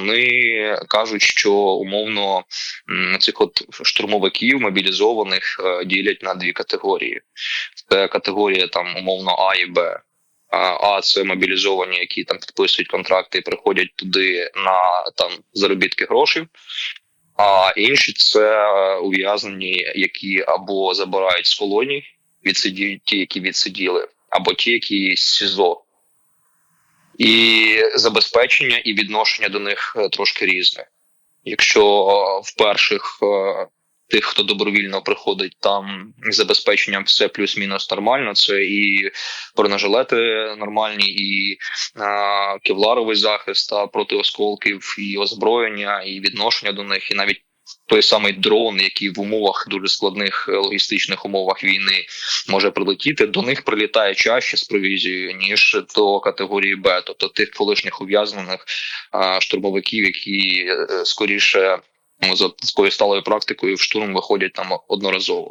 вони кажуть, що умовно цих от штурмовиків мобілізованих е, ділять на дві категорії. Це категорія там умовно А і Б. А це мобілізовані, які там підписують контракти і приходять туди на там заробітки грошей. А інші це ув'язнені, які або забирають з колоній, відсиді, ті, які відсиділи, або ті, які з СІЗО. І забезпечення і відношення до них е, трошки різне. Якщо е, в перших е, тих, хто добровільно приходить, там забезпеченням все плюс-мінус нормально, це і бронежилети нормальні, і кевларовий захист та проти осколків, і озброєння, і відношення до них, і навіть той самий дрон, який в умовах дуже складних е, логістичних умовах війни може прилетіти, до них прилітає чаще з провізією, ніж до категорії Б, тобто тих колишніх ув'язнених штурмовиків, які е, скоріше за такою сталою практикою в штурм виходять там одноразово.